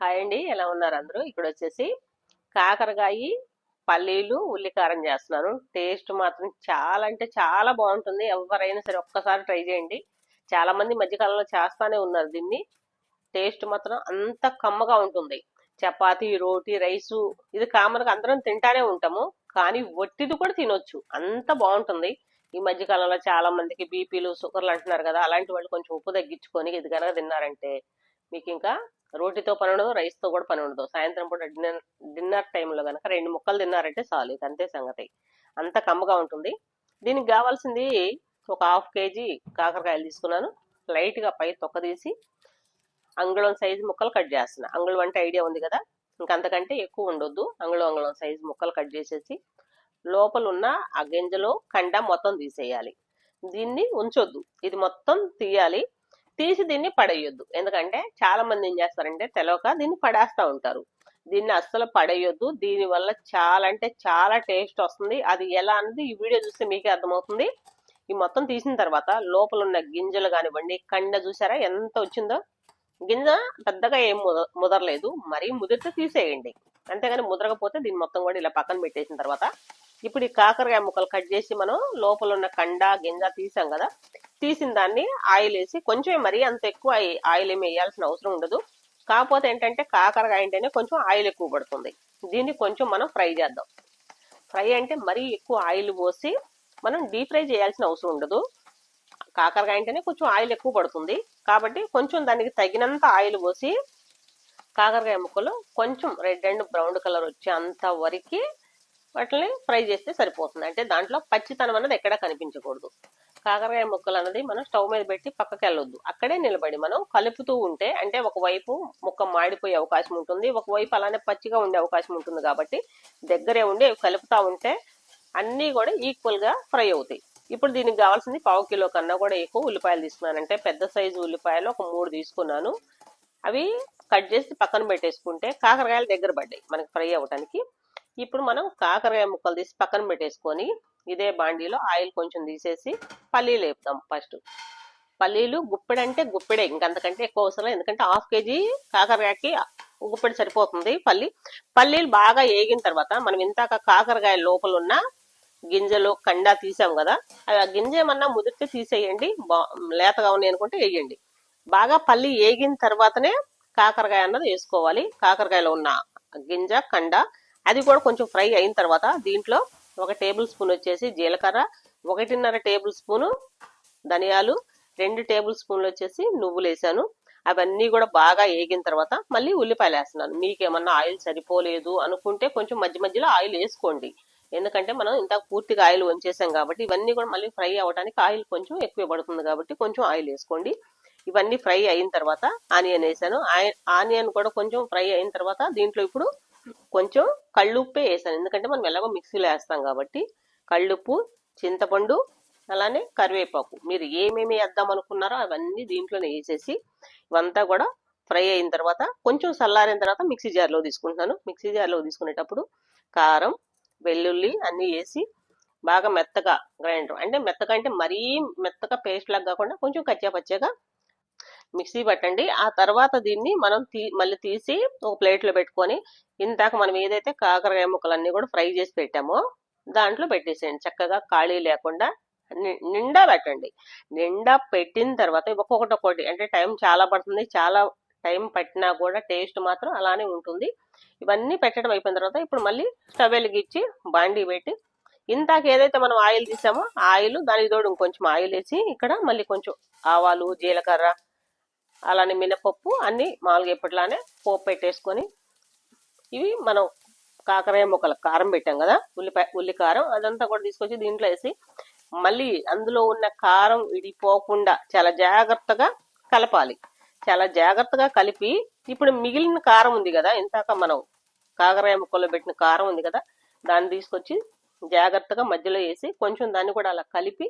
Hi అండి ఎలా ఉన్నారు అందరూ? ఇక్కడ వచ్చేసి కాకరకాయ పల్లీలు ఉల్లికారం చేస్తున్నాను. టేస్ట్ మాత్రం చాలా అంటే చాలా బాగుంటుంది. ఎవరైనా సరే ఒక్కసారి ట్రై చేయండి. చాలా మంది మధ్యకాలంలో చేస్తానే ఉన్నారు దీన్ని. టేస్ట్ మాత్రం అంత కమ్మగా ఉంటుంది. చపాతి రోటీ రైసు ఇది కామన్గా అందరం తింటానే ఉంటాము. కానీ ఒట్టిది కూడా తినొచ్చు. అంత బాగుంటుంది. ఈ మధ్యకాలంలో చాలా మందికి బీపీలు షుగర్లు అంటున్నారు కదా అలాంటి వాళ్ళు కొంచెం ఉప్పు తగ్గించుకొని ఇది కనుక తిన్నారంటే మీకు ఇంకా రోటీతో పని ఉండదు రైస్తో కూడా పని ఉండదు. సాయంత్రం పూట డిన్నర్ డిన్నర్ టైంలో కనుక రెండు ముక్కలు తిన్నారంటే చాలు ఇది అంతే సంగతి. అంత కమ్మగా ఉంటుంది. దీనికి కావాల్సింది ఒక హాఫ్ కేజీ కాకరకాయలు తీసుకున్నాను. లైట్గా పై తొక్క తీసి అంగుళం సైజు ముక్కలు కట్ చేస్తున్నా. అంగుళం అంటే ఐడియా ఉంది కదా? ఇంకంతకంటే ఎక్కువ ఉండొద్దు. అంగుళం అంగుళం సైజు ముక్కలు కట్ చేసేసి లోపల ఉన్న ఆ గింజలో కండ మొత్తం తీసేయాలి. దీన్ని ఉంచొద్దు. ఇది మొత్తం తీయాలి. తీసి దీన్ని పడేయొద్దు. ఎందుకంటే చాలా మంది ఏం చేస్తారంటే తెలవక దీన్ని పడేస్తా ఉంటారు. దీన్ని అస్సలు పడేయొద్దు. దీని వల్ల చాలా అంటే చాలా టేస్ట్ వస్తుంది. అది ఎలా అనేది ఈ వీడియో చూస్తే మీకే అర్థమవుతుంది. ఈ మొత్తం తీసిన తర్వాత లోపల ఉన్న గింజలు కానివ్వండి కండ చూసారా ఎంత వచ్చిందో? గింజ పెద్దగా ఏం ముద ముదరలేదు. మరీ ముదిరితే తీసేయండి. అంతేగాని ముదరకపోతే దీన్ని మొత్తం కూడా ఇలా పక్కన పెట్టేసిన తర్వాత ఇప్పుడు ఈ కాకరకాయ ముక్కలు కట్ చేసి మనం లోపల ఉన్న కండ గింజ తీసాం కదా తీసిన దాన్ని ఆయిల్ వేసి కొంచెం మరీ అంత ఎక్కువ ఆయిల్ ఏమి వేయాల్సిన అవసరం ఉండదు. కాకపోతే ఏంటంటే కాకరకాయ అంటేనే కొంచెం ఆయిల్ ఎక్కువ పడుతుంది. దీన్ని కొంచెం మనం ఫ్రై చేద్దాం. ఫ్రై అంటే మరీ ఎక్కువ ఆయిల్ పోసి మనం డీప్ ఫ్రై చేయాల్సిన అవసరం ఉండదు. కాకరకాయ అంటేనే కొంచెం ఆయిల్ ఎక్కువ పడుతుంది. కాబట్టి కొంచెం దానికి తగినంత ఆయిల్ పోసి కాకరకాయ ముక్కలు కొంచెం రెడ్ అండ్ బ్రౌన్ కలర్ వచ్చే అంత వరకు వాటిని ఫ్రై చేస్తే సరిపోతుంది. అంటే దాంట్లో పచ్చితనం అనేది ఎక్కడా కనిపించకూడదు. కాకరకాయ ముక్కలు అన్నది మనం స్టవ్ మీద పెట్టి పక్కకి వెళ్ళొద్దు. అక్కడే నిలబడి మనం కలుపుతూ ఉంటే అంటే ఒకవైపు ముక్క మాడిపోయే అవకాశం ఉంటుంది ఒకవైపు అలానే పచ్చిగా ఉండే అవకాశం ఉంటుంది కాబట్టి దగ్గరే ఉండి కలుపుతూ ఉంటే అన్నీ కూడా ఈక్వల్గా ఫ్రై అవుతాయి. ఇప్పుడు దీనికి కావాల్సింది పావు కిలో కన్నా కూడా ఎక్కువ ఉల్లిపాయలు తీసుకున్నానంటే పెద్ద సైజు ఉల్లిపాయలు ఒక మూడు తీసుకున్నాను. అవి కట్ చేసి పక్కన పెట్టేసుకుంటే కాకరకాయలు దగ్గర పడ్డాయి మనకి ఫ్రై అవ్వటానికి. ఇప్పుడు మనం కాకరకాయ ముక్కలు తీసి పక్కన పెట్టేసుకొని ఇదే బాండీలో ఆయిల్ కొంచెం తీసేసి పల్లీలు వేపుతాం ఫస్ట్. పల్లీలు గుప్పెడంటే గుప్పెడే ఇంకంతకంటే ఎక్కువ అవసరం ఎందుకంటే హాఫ్ కేజీ కాకరకాయకి గుప్పెడు సరిపోతుంది పల్లి. పల్లీలు బాగా వేగిన తర్వాత మనం ఇంతాక కాకరకాయ లోపల ఉన్న గింజలు కండ తీసాం కదా అవి ఆ గింజ ఏమన్నా ముదిరితే తీసేయండి. బా లేతగా ఉన్నాయి అనుకుంటే వేయండి. బాగా పల్లి వేగిన తర్వాతనే కాకరకాయ అన్నది వేసుకోవాలి. కాకరకాయలో ఉన్న గింజ కండ అది కూడా కొంచెం ఫ్రై అయిన తర్వాత దీంట్లో ఒక టేబుల్ స్పూన్ వచ్చేసి జీలకర్ర ఒకటిన్నర టేబుల్ స్పూను ధనియాలు రెండు టేబుల్ స్పూన్లు వచ్చేసి నువ్వులు వేసాను. అవన్నీ కూడా బాగా వేగిన తర్వాత మళ్ళీ ఉల్లిపాయలు వేస్తున్నాను. మీకేమన్నా ఆయిల్ సరిపోలేదు అనుకుంటే కొంచెం మధ్య మధ్యలో ఆయిల్ వేసుకోండి. ఎందుకంటే మనం ఇంత పూర్తిగా ఆయిల్ వంచేసాం కాబట్టి ఇవన్నీ కూడా మళ్ళీ ఫ్రై అవ్వడానికి ఆయిల్ కొంచెం ఎక్కువ పడుతుంది కాబట్టి కొంచెం ఆయిల్ వేసుకోండి. ఇవన్నీ ఫ్రై అయిన తర్వాత ఆనియన్ వేసాను. ఆనియన్ కూడా కొంచెం ఫ్రై అయిన తర్వాత దీంట్లో ఇప్పుడు కొంచెం కళ్ళుప్పే వేసాను ఎందుకంటే మనం ఎలాగో మిక్సీలో వేస్తాం కాబట్టి కళ్ళుప్పు చింతపండు అలానే కరివేపాకు. మీరు ఏమేమి వేద్దాం అనుకున్నారో అవన్నీ దీంట్లోనే వేసేసి ఇవంతా కూడా ఫ్రై అయిన తర్వాత కొంచెం చల్లారిన తర్వాత మిక్సీ జార్లో తీసుకుంటున్నాను. మిక్సీ జార్లో తీసుకునేటప్పుడు కారం వెల్లుల్లి అన్నీ వేసి బాగా మెత్తగా గ్రైండర్. అంటే మెత్తగా అంటే మరీ మెత్తగా పేస్ట్ లాగా కాకుండా కొంచెం కచ్చా పచ్చగా మిక్సీ పట్టండి. ఆ తర్వాత దీన్ని మనం తీ మళ్ళీ తీసి ఒక ప్లేట్లో పెట్టుకొని ఇందాక మనం ఏదైతే కాకరకాయ ముక్కలన్నీ కూడా ఫ్రై చేసి పెట్టామో దాంట్లో పెట్టేసేయండి. చక్కగా ఖాళీ లేకుండా ని- నిండా పెట్టండి. నిండా పెట్టిన తర్వాత ఒక్కొక్కటి ఒకటి అంటే టైం చాలా పడుతుంది. చాలా టైం పట్టినా కూడా టేస్ట్ మాత్రం అలానే ఉంటుంది. ఇవన్నీ పెట్టడం అయిపోయిన తర్వాత ఇప్పుడు మళ్ళీ స్టవ్ వెలిగించి బాండీ పెట్టి ఇందాక ఏదైతే మనం ఆయిల్ తీసామో ఆయిల్ దానికి తోడు ఇంకొంచెం ఆయిల్ వేసి ఇక్కడ మళ్ళీ కొంచెం ఆవాలు జీలకర్ర అలానే మినపప్పు అన్ని మామూలుగా ఎప్పటిలానే పోపు పెట్టేసుకొని ఇవి మనం కాకరకాయ ముక్కల కారం పెట్టాం కదా ఉల్లిపాయ ఉల్లి కారం అదంతా కూడా తీసుకొచ్చి దీంట్లో వేసి మళ్ళీ అందులో ఉన్న కారం విడిపోకుండా చాలా జాగ్రత్తగా కలపాలి. చాలా జాగ్రత్తగా కలిపి ఇప్పుడు మిగిలిన కారం ఉంది కదా ఇంతాక మనం కాకరకాయ ముక్కల్లో పెట్టిన కారం ఉంది కదా దాన్ని తీసుకొచ్చి జాగ్రత్తగా మధ్యలో వేసి కొంచెం దాన్ని కూడా అలా కలిపి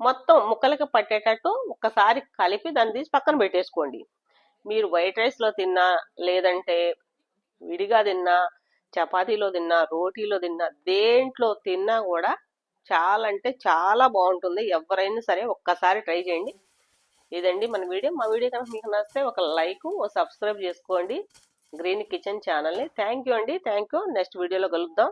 మొత్తం ముక్కలకి పట్టేటట్టు ఒక్కసారి కలిపి దాన్ని తీసి పక్కన పెట్టేసుకోండి. మీరు వైట్ రైస్లో తిన్నా లేదంటే విడిగా తిన్నా చపాతీలో తిన్నా రోటీలో తిన్నా దేంట్లో తిన్నా కూడా చాలా అంటే చాలా బాగుంటుంది. ఎవరైనా సరే ఒక్కసారి ట్రై చేయండి. ఇదండి మన వీడియో. మా వీడియో కనుక మీకు నచ్చితే ఒక లైక్ ఓ సబ్స్క్రైబ్ చేసుకోండి. గ్రీన్ కిచెన్ ఛానల్ని. థ్యాంక్ యూ అండి. Thank you. నెక్స్ట్ వీడియోలో కలుద్దాం.